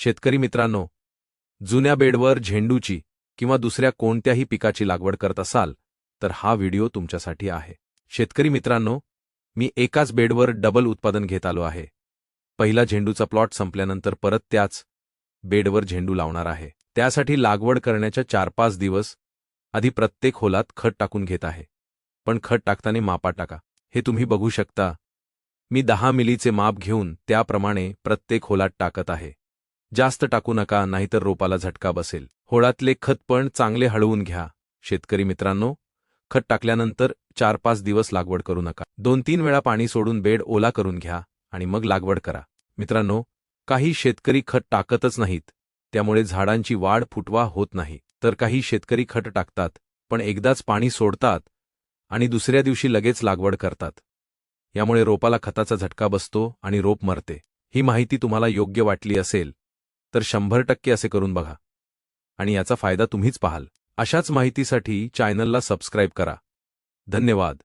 शेतकरी मित्रांनो जुन्या बेडवर झेंडूची किंवा दुसऱ्या कोणत्याही पिकाची लागवड करत असाल तर हा व्हिडिओ तुमच्यासाठी आहे. शेतकरी मित्रांनो मी एकाच बेडवर डबल उत्पादन घेत आलो आहे. पहिला झेंडूचा प्लॉट संपल्यानंतर परत त्याच बेडवर झेंडू लावणार आहे. त्यासाठी लागवड करण्याच्या चार पाच दिवस आधी प्रत्येक होलात खत टाकून घेत आहे. पण खत टाकताना मापा टाका. हे तुम्ही बघू शकता. मी दहा मिलीचे माप घेऊन त्याप्रमाणे प्रत्येक होलात टाकत आहे. जास्त टाकू नका नाहीतर रोपाला झटका बसेल. होळातले खत पण चांगले हळवून घ्या. शेतकरी मित्रांनो खत टाकल्यानंतर चार पाच दिवस लागवड करू नका. दोन तीन वेळा पाणी सोडून बेड ओला करून घ्या आणि मग लागवड करा. मित्रांनो काही शेतकरी खत टाकतच नाहीत त्यामुळे झाडांची वाढ फुटवा होत नाही. तर काही शेतकरी खत टाकतात पण एकदाच पाणी सोडतात आणि दुसऱ्या दिवशी लगेच लागवड करतात. यामुळे रोपाला खताचा झटका बसतो आणि रोप मरते. ही माहिती तुम्हाला योग्य वाटली असेल तर शंभर टक्के असे करून बघा. आणि याचा फायदा तुम्हीच पाहाल. अशाच माहितीसाठी चॅनलला सबस्क्राईब करा. धन्यवाद.